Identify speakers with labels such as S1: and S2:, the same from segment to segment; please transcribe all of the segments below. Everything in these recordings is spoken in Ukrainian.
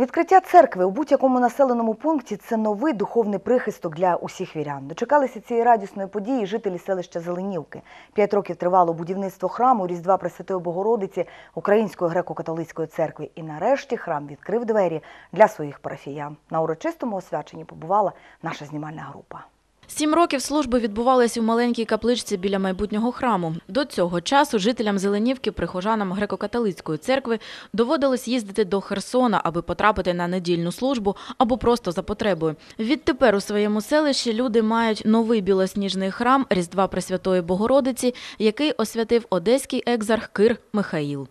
S1: Відкриття церкви у будь-якому населеному пункті це новий духовний прихисток для усіх вірян. Дочекалися цієї радісної події жителі селища Зеленівки. П'ять років тривало будівництво храму Різдва Пресвятої Богородиці Української греко-католицької церкви. І нарешті храм відкрив двері для своїх парафіян. На урочистому освяченні побувала наша знімальна група.
S2: Сім років служби відбувались у маленькій капличці біля майбутнього храму. До цього часу жителям Зеленівки, прихожанам греко-католицької церкви, доводилось їздити до Херсона, аби потрапити на недільну службу або просто за потребою. Відтепер у своєму селищі люди мають новий білосніжний храм Різдва Пресвятої Богородиці, який освятив одеський екзарх Кир Михаїл.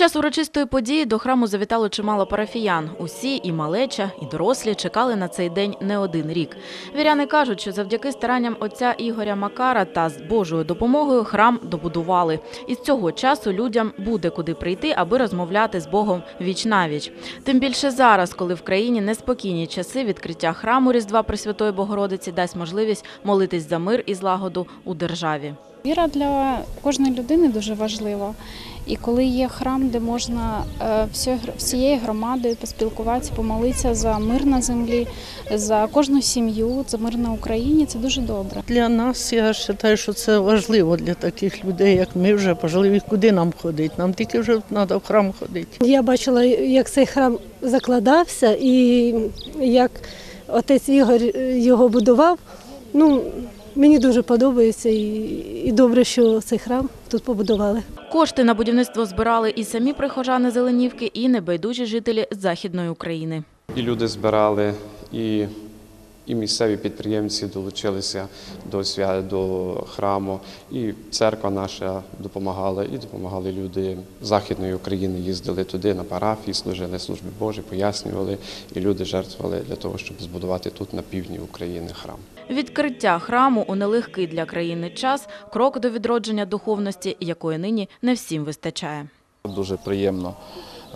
S2: Час урочистої події до храму завітало чимало парафіян. Усі, і малеча, і дорослі, чекали на цей день не один рік. Віряни кажуть, що завдяки старанням отця Ігоря Макара та з Божою допомогою храм добудували. І з цього часу людям буде куди прийти, аби розмовляти з Богом віч навіч. Тим більше зараз, коли в країні неспокійні часи, відкриття храму Різдва Пресвятої Богородиці дасть можливість молитись за мир і злагоду у державі.
S3: Віра для кожної людини дуже важлива. І коли є храм, де можна е, всією громадою поспілкуватися, помолитися за мир на землі, за кожну сім'ю, за мир на Україні, це дуже добре.
S4: Для нас я вважаю, що це важливо для таких людей, як ми вже пожилі. Куди нам ходити? Нам тільки вже треба в храм ходити.
S5: Я бачила, як цей храм закладався і як отець Ігор його будував. Ну, мені дуже подобається і, і добре, що цей храм тут побудували.
S2: Кошти на будівництво збирали і самі прихожани Зеленівки, і небайдужі жителі Західної України.
S6: І люди збирали, і, і місцеві підприємці долучилися до свя до храму, і церква наша допомагала, і допомагали люди Західної України, їздили туди на парафії, служили службі Божі, пояснювали, і люди жертвували для того, щоб збудувати тут на півдні України храм.
S2: Відкриття храму у нелегкий для країни час крок до відродження духовності, якої нині не всім вистачає.
S7: Дуже приємно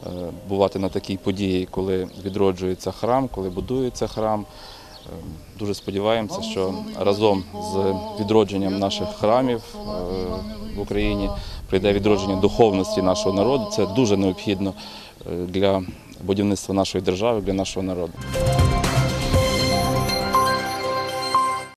S7: е, бувати на такій події, коли відроджується храм, коли будується храм. Е, Дуже сподіваємося, що разом з відродженням наших храмів е, в Україні прийде відродження духовності нашого народу. Це дуже необхідно для будівництва нашої держави, для нашого народу.